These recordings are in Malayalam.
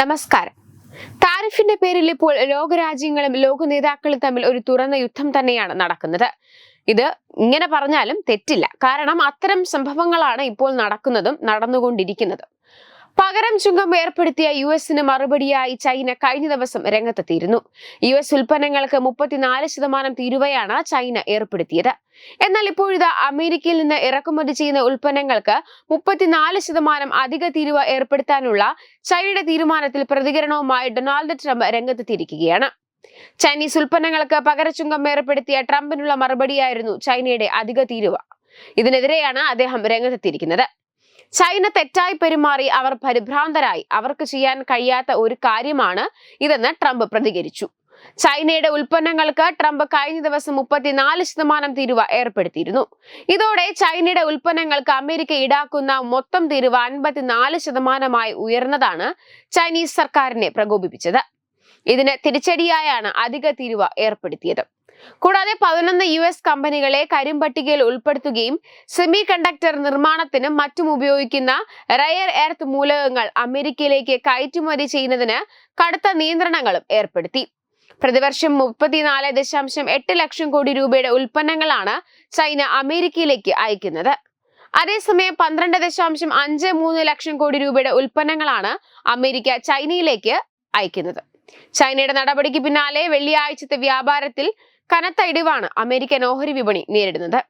നമസ്കാരം. താരിഫിന്റെ പേരിൽ ഇപ്പോൾ ലോകരാജ്യങ്ങളും ലോക നേതാക്കളും തമ്മിൽ ഒരു തുറന്ന യുദ്ധം തന്നെയാണ് നടക്കുന്നത്. ഇത് ഇങ്ങനെ പറഞ്ഞാലും തെറ്റില്ല. കാരണം അത്തരം സംഭവങ്ങളാണ് ഇപ്പോൾ നടക്കുന്നതും നടന്നുകൊണ്ടിരിക്കുന്നതും. പകരം ചുങ്കം ഏർപ്പെടുത്തിയ യു എസിന് മറുപടിയായി ചൈന കഴിഞ്ഞ ദിവസം രംഗത്തെത്തിയിരുന്നു. യു എസ് ഉൽപ്പന്നങ്ങൾക്ക് മുപ്പത്തിനാല് ശതമാനം തീരുവയാണ് ചൈന ഏർപ്പെടുത്തിയത്. എന്നാൽ ഇപ്പോഴിതാ അമേരിക്കയിൽ നിന്ന് ഇറക്കുമതി ചെയ്യുന്ന ഉൽപ്പന്നങ്ങൾക്ക് മുപ്പത്തിനാല് ശതമാനം അധിക തീരുവ ഏർപ്പെടുത്താനുള്ള ചൈനയുടെ തീരുമാനത്തിൽ പ്രതികരണവുമായി ഡൊണാൾഡ് ട്രംപ് രംഗത്തെത്തിയിരിക്കുകയാണ്. ചൈനീസ് ഉൽപ്പന്നങ്ങൾക്ക് പകരച്ചുങ്കം ഏർപ്പെടുത്തിയ ട്രംപിനുള്ള മറുപടിയായിരുന്നു ചൈനയുടെ അധിക തീരുവ. ഇതിനെതിരെയാണ് അദ്ദേഹം രംഗത്തെത്തിയിരിക്കുന്നത്. ചൈന തെറ്റായി പെരുമാറി അവർ പരിഭ്രാന്തരായി. അവർക്ക് ചെയ്യാൻ കഴിയാത്ത ഒരു കാര്യമാണ് ഇതെന്ന് ട്രംപ് പ്രതികരിച്ചു. ചൈനയുടെ ഉൽപ്പന്നങ്ങൾക്ക് ട്രംപ് കഴിഞ്ഞ ദിവസം മുപ്പത്തിനാല് ശതമാനം തീരുവ ഏർപ്പെടുത്തിയിരുന്നു. ഇതോടെ ചൈനയുടെ ഉൽപ്പന്നങ്ങൾക്ക് അമേരിക്ക ഈടാക്കുന്ന മൊത്തം തീരുവ അൻപത്തിനാല് ശതമാനമായി ഉയർന്നതാണ് ചൈനീസ് സർക്കാരിനെ പ്രകോപിപ്പിച്ചത്. ഇതിന് തിരിച്ചടിയായാണ് അധിക തീരുവ ഏർപ്പെടുത്തിയത്. കൂടാതെ പതിനൊന്ന് യു എസ് കമ്പനികളെ കരിമ്പട്ടികയിൽ ഉൾപ്പെടുത്തുകയും സെമി കണ്ടക്ടർ നിർമ്മാണത്തിനും മറ്റും ഉപയോഗിക്കുന്ന റയർ എർത്ത് മൂലകങ്ങൾ അമേരിക്കയിലേക്ക് കയറ്റുമതി ചെയ്യുന്നതിന് കടുത്ത നിയന്ത്രണങ്ങളും ഏർപ്പെടുത്തി. പ്രതിവർഷം മുപ്പത്തിനാല് ദശാംശം എട്ട് ലക്ഷം കോടി രൂപയുടെ ഉൽപ്പന്നങ്ങളാണ് ചൈന അമേരിക്കയിലേക്ക് അയക്കുന്നത്. അതേസമയം പന്ത്രണ്ട് ദശാംശം അഞ്ച് മൂന്ന് ലക്ഷം കോടി രൂപയുടെ ഉൽപ്പന്നങ്ങളാണ് അമേരിക്ക ചൈനയിലേക്ക് അയക്കുന്നത്. ചൈനയുടെ നടപടിക്ക് പിന്നാലെ വെള്ളിയാഴ്ചത്തെ വ്യാപാരത്തിൽ കനത്ത ഇടിവാണ് അമേരിക്കൻ ഓഹരി വിപണി നേരിടുന്നത്.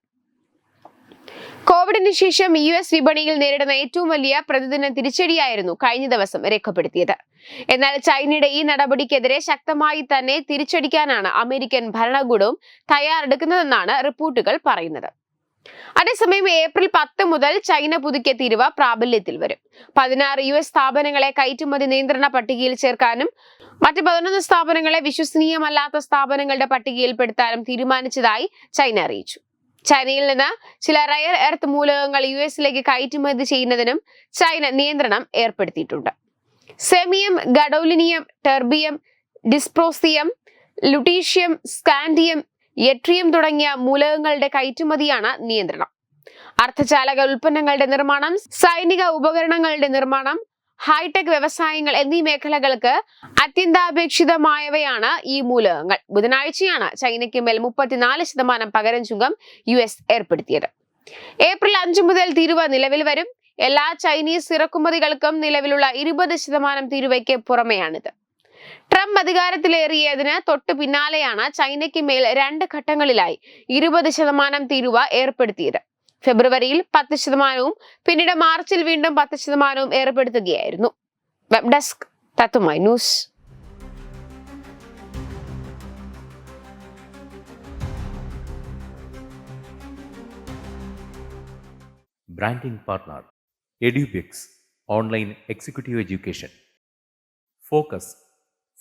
കോവിഡിന് ശേഷം യു എസ് വിപണിയിൽ നേരിടുന്ന ഏറ്റവും വലിയ പ്രതിദിന തിരിച്ചടിയായിരുന്നു കഴിഞ്ഞ ദിവസം രേഖപ്പെടുത്തിയത്. എന്നാൽ ചൈനയുടെ ഈ നടപടിക്കെതിരെ ശക്തമായി തന്നെ തിരിച്ചടിക്കാനാണ് അമേരിക്കൻ ഭരണകൂടവും തയ്യാറെടുക്കുന്നതെന്നാണ് റിപ്പോർട്ടുകൾ പറയുന്നത്. അതേസമയം ഏപ്രിൽ പത്ത് മുതൽ ചൈന പുതുക്കിയ തീരുവ പ്രാബല്യത്തിൽ വരും. പതിനാറ് യു എസ് സ്ഥാപനങ്ങളെ കയറ്റുമതി നിയന്ത്രണ പട്ടികയിൽ ചേർക്കാനും മറ്റ് പതിനൊന്ന് സ്ഥാപനങ്ങളെ വിശ്വസനീയമല്ലാത്ത സ്ഥാപനങ്ങളുടെ പട്ടികയിൽപ്പെടുത്താനും തീരുമാനിച്ചതായി ചൈന അറിയിച്ചു. ചൈനയിൽ നിന്ന് ചില റയർ എർത്ത് മൂലകങ്ങൾ യു എസിലേക്ക് കയറ്റുമതി ചെയ്യുന്നതിനും ചൈന നിയന്ത്രണം ഏർപ്പെടുത്തിയിട്ടുണ്ട്. സെമിയം gadolinium terbium dysprosium lutetium scandium yttrium തുടങ്ങിയ മൂലകങ്ങളുടെ കയറ്റുമതിയാണ് നിയന്ത്രണം. അർദ്ധചാലക ഉൽപ്പന്നങ്ങളുടെ നിർമ്മാണം സൈനിക ഉപകരണങ്ങളുടെ നിർമ്മാണം ഹൈടെക് വ്യവസായങ്ങൾ എന്നീ മേഖലകൾക്ക് അത്യന്താപേക്ഷിതമായവയാണ് ഈ മൂലകങ്ങൾ. ബുധനാഴ്ചയാണ് ചൈനയ്ക്ക് മേൽ മുപ്പത്തിനാല് ശതമാനം പകരം ചുങ്കം യു എസ് ഏർപ്പെടുത്തിയത്. ഏപ്രിൽ അഞ്ചു മുതൽ തീരുവ നിലവിൽ വരും. എല്ലാ ചൈനീസ് ഇറക്കുമതികൾക്കും നിലവിലുള്ള ഇരുപത് ശതമാനം തീരുവയ്ക്ക് പുറമെയാണിത്. ട്രംപ് അധികാരത്തിലേറിയതിന് തൊട്ടു പിന്നാലെയാണ് ചൈനയ്ക്ക് മേൽ രണ്ട് ഘട്ടങ്ങളിലായി ഇരുപത് ശതമാനം തീരുവ ഏർപ്പെടുത്തിയത്. ഫെബ്രുവരിയിൽ പത്ത് ശതമാനവും പിന്നീട് മാർച്ചിൽ വീണ്ടും പത്ത് ശതമാനവും ഏർപ്പെടുത്തുകയായിരുന്നു. Web desk തത്തുമായി news. Branding partner online executive education. Focus